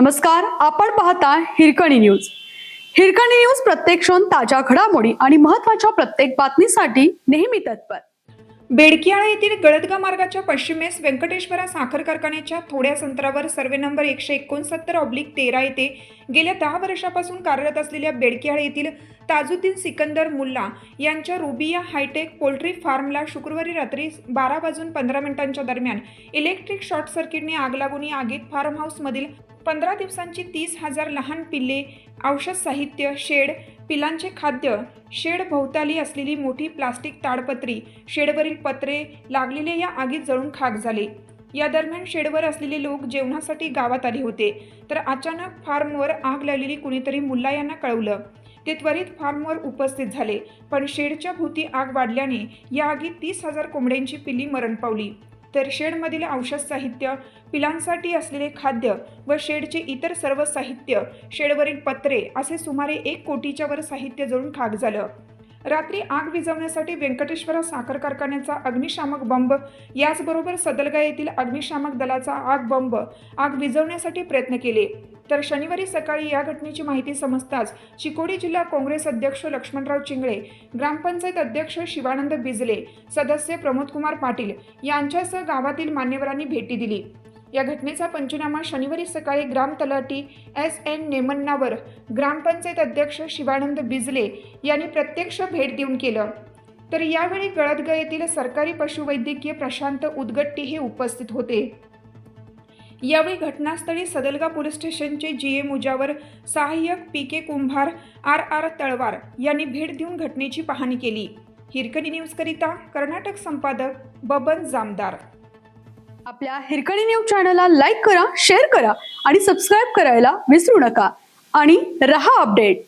नमस्कार आपण पाहता हिरकणी न्यूज. हिरकणी न्यूज प्रत्येक क्षण ताज्या घडामोडी आणि महत्त्वाच्या प्रत्येक बातमीसाठी नेहमी तत्पर. बेडकियाळा येथील गळदगा मार्गाच्या पश्चिमेस व्यंकटेश्वरा साखर कारखान्याच्या थोड्या अंतरावर सर्वे नंबर एकशे एकोणसत्तर ऑब्लिक तेरा येथे गेल्या दहा वर्षापासून कार्यरत असलेल्या बेडकियाळा येथील ताजुद्दीन सिकंदर मुल्ला यांच्या रुबिया हायटेक पोल्ट्री फार्मला शुक्रवारी रात्री बारा वाजून पंधरा मिनिटांच्या दरम्यान इलेक्ट्रिक शॉर्ट सर्किटने आग लागून या आगीत फार्म हाऊसमधील पंधरा दिवसांची तीस हजार लहान पिल्ले औषध साहित्य शेड पिलांचे खाद्य शेड भोवताली असलेली मोठी प्लास्टिक ताडपत्री शेडवरील पत्रे लागलेले या आगीत जळून खाक झाले. या दरम्यान शेडवर असलेले लोक जेवणासाठी गावात आले होते तर अचानक फार्मवर आग लागलेली कुणीतरी मुल्ला यांना कळवलं. ते त्वरित फार्मवर उपस्थित झाले पण शेडच्या भोवती आग वाढल्याने या आगीत तीस हजार कोंबड्यांची पिल्ली मरण पावली. तर शेडमधील औषध साहित्य पिलांसाठी असलेले खाद्य व शेडचे इतर सर्व साहित्य शेडवरील पत्रे असे सुमारे एक कोटीच्या वर साहित्य जळून खाक झालं. रात्री आग विझवण्यासाठी व्यंकटेश्वरा साखर कारखान्याचा अग्निशामक बंब याचबरोबर सदलगा येथील अग्निशामक दलाचा आग बंब आग विझवण्यासाठी प्रयत्न केले. तर शनिवारी सकाळी या घटनेची माहिती समजताच चिकोडी जिल्हा काँग्रेस अध्यक्ष लक्ष्मणराव चिंगळे ग्रामपंचायत अध्यक्ष शिवानंद बिजले सदस्य प्रमोदकुमार पाटील यांच्यासह गावातील मान्यवरांनी भेटी दिली. या घटनेचा पंचनामा शनिवारी सकाळी ग्राम तलाठी एस एन नेमन्नावर ग्रामपंचायत अध्यक्ष शिवानंद बिजले यांनी प्रत्यक्ष भेट देऊन केलं. तर यावेळी गळदगा येथील सरकारी पशुवैद्यकीय प्रशांत उदगट्टी हे उपस्थित होते. यावेळी घटनास्थळी सदलगा पोलीस स्टेशनचे जी ए मुजावर सहाय्यक P K Kumbhar R R Talwar यांनी भेट देऊन घटनेची पाहणी केली. हिरकणी न्यूजकरिता कर्नाटक संपादक बबन जामदार. आपल्या हिरकणी न्यूज चॅनलला लाईक करा शेअर करा आणि सबस्क्राईब करायला विसरू नका. आणि रहा अपडेट.